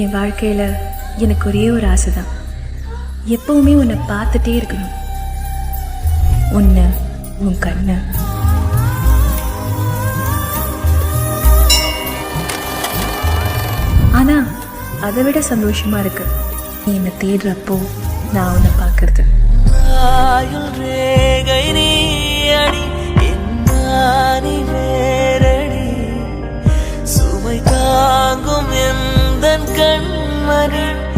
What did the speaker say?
என் வாழ்க்கையில் எனக்கு ஒரே ஒரு ஆசை தான் எப்பவுமே உன்னை பார்த்துட்டே இருக்கணும். உன்னை உன் கண்ணை. ஆனா அதை விட சந்தோஷமா இருக்கு. நீ என்னை தேடுறப்போ நான் உன்னை பார்க்கறது. money